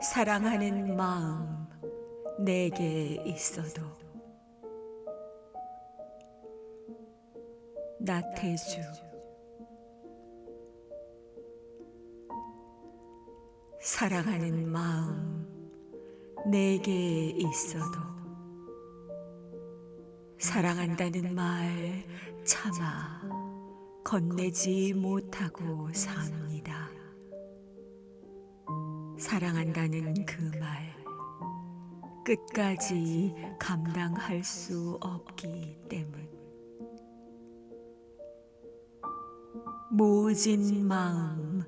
사랑하는 마음 내게 있어도 나태주 사랑하는 마음 내게 있어도 사랑한다는 말 차마 건네지 못하고 삽니다. 사랑한다는 그 말 끝까지 감당할 수 없기 때문 모진 마음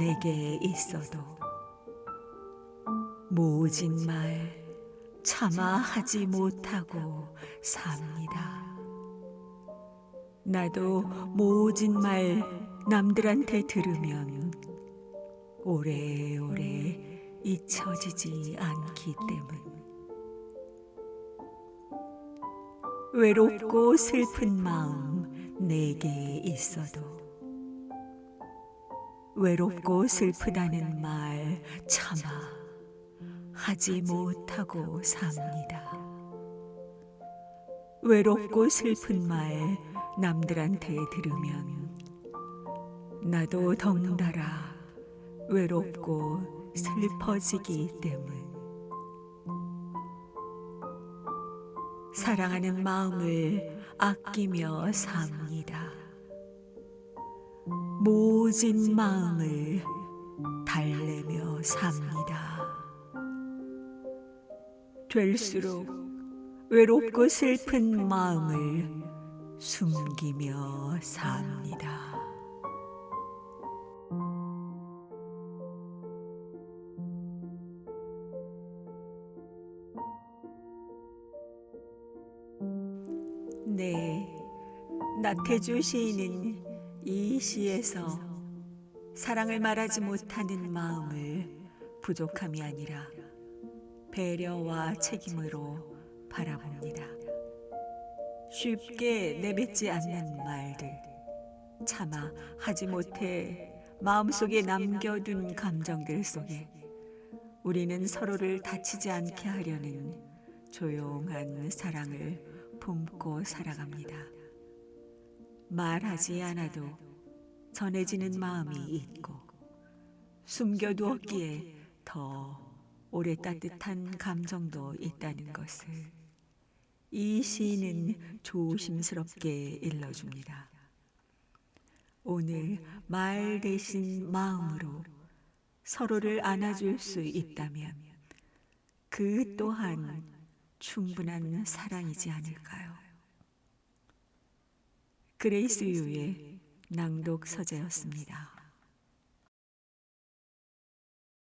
내게 있어도 모진 말 차마 하지 못하고 삽니다. 나도 모진 말 남들한테 들으면 오래오래 잊혀지지 않기 때문 외롭고 슬픈 마음 내게 있어도 외롭고 슬프다는 말 차마 하지 못하고 삽니다. 외롭고 슬픈 말 남들한테 들으면 나도 덩달아 외롭고 슬퍼지기 때문 사랑하는 마음을 아끼며 삽니다. 모진 마음을 달래며 삽니다. 될수록 외롭고 슬픈 마음을 숨기며 삽니다. 네, 나태주 시인은 이 시에서 사랑을 말하지 못하는 마음을 부족함이 아니라 배려와 책임으로 바라봅니다. 쉽게 내뱉지 않는 말들, 차마 하지 못해 마음속에 남겨둔 감정들 속에 우리는 서로를 다치지 않게 하려는 조용한 사랑을 품고 살아갑니다. 말하지 않아도 전해지는 마음이 있고 숨겨두었기에 더 오래 따뜻한 감정도 있다는 것을 이 시인은 조심스럽게 일러줍니다. 오늘 말 대신 마음으로 서로를 안아줄 수 있다면 그 또한 충분한 사랑이지 않을까요? 그레이스 유의 낭독 서재였습니다.